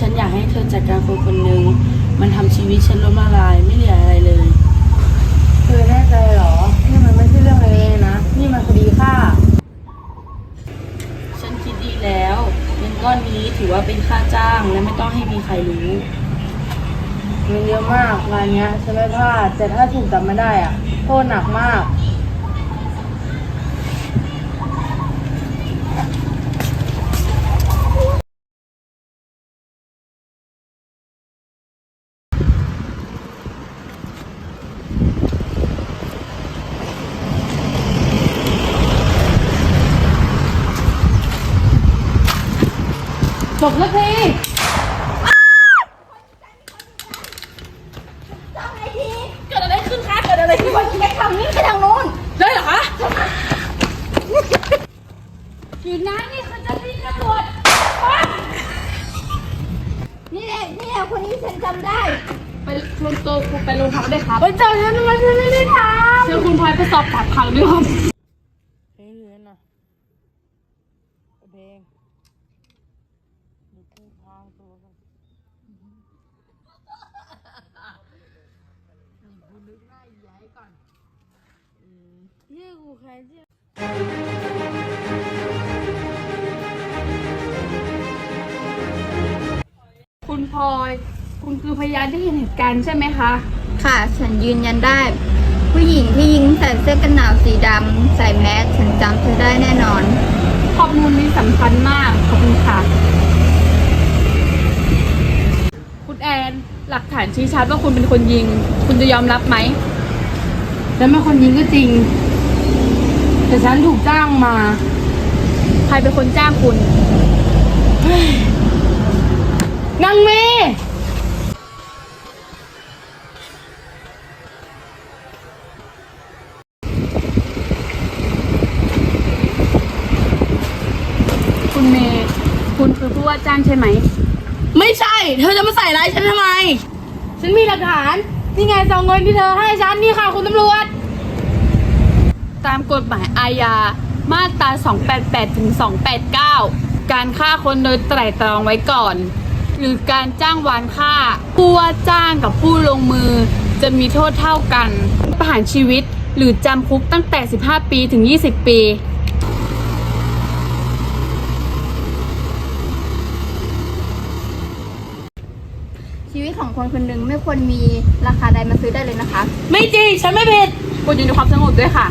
ฉันอยากให้เธอจัดการคนคนหนึ่งมันทำชีวิตฉันล้มละลายไม่เหลืออะไรเลยเธอแน่ใจเหรอนี่มันไม่ใช่เรื่องเล็กๆนะ นี่มันคดีฆ่า ฉันคิดดีแล้วเงินก้อนนี้ถือว่าเป็นค่าจ้างและไม่ต้องให้มีใครรู้มันเยอะมากงานเนี้ยฉันไม่พลาดแต่ถ้าถูกจับไม่ได้อะโทษหนักมาก จบแล้วพี่ทำไงดีเกิดอะไรขึ้นคะเกิดอะไรขึ้นวันนี้ทำนี่ไปทางนู้นได้เหรอคะอยู่นะนี่เขาจะรีบตำรวจนี่แหละนี่แหละคนนี้ฉันจำได้ ไปรวมตัวคุณไปโรงพักได้ครับไปเจอฉันทำไมฉันไม่ได้ทเชิญคุณพลอยไปสอบปากคำด้วยครับเพลงเลยนะเพลง มีคู่พางตัวกันนี่กูใครที่คุณพลอย คุณคือพยานที่เห็นเหตุการณ์ใช่ไหมคะำค่ะ ฉันยืนยันได้ ผู้หญิงที่ยิงใส่เสื้อกันหนาวสีดำใส่แมสฉันจำเธอได้แน่นอน ข้อมูลนี้สำคัญมาก ขอบคุณค่ะคุณแอนหลักฐานชี้ชัดว่าคุณเป็นคนยิง คุณจะยอมรับไหม ฉันเป็นคนยิงก็จริง แต่ฉันถูกจ้างมา ใครเป็นคนจ้างคุณ นางเมย์คุณเมย์คุณคือผู้ว่าจ้างใช่ไหมไม่ ใช่ เธอจะมาใส่ร้ายฉันทำไม ฉันมีหลักฐาน นี่ไงซองเงินที่เธอให้ฉันนี่ค่ะคุณตำรวจ ตามกฎหมายอาญา มาตรา 288 ถึง 289 การฆ่าคนโดยไตร่ตรองไว้ก่อน หรือการจ้างวานฆ่า ผู้ว่าจ้างกับผู้ลงมือ จะมีโทษเท่ากัน ประหารชีวิตหรือจำคุกตั้งแต่ 15 ปีถึง 20 ปี วิตของคนคนหนึ่งไม่ควรมีราคาใดมาซื้อได้เลยนะคะไม่จริงฉันไม่ผิดกดอยู่ในความสงบด้วยค่ะ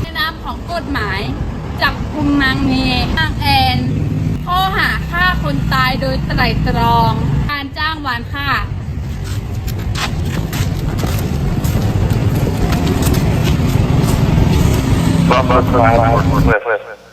ในนามของกฎหมายจับกุมนางเมย์นางแอนข้อหาฆ่าคนตายโดยไตร่ตรอง การจ้างวานฆ่า Vamos lá, vamos lá.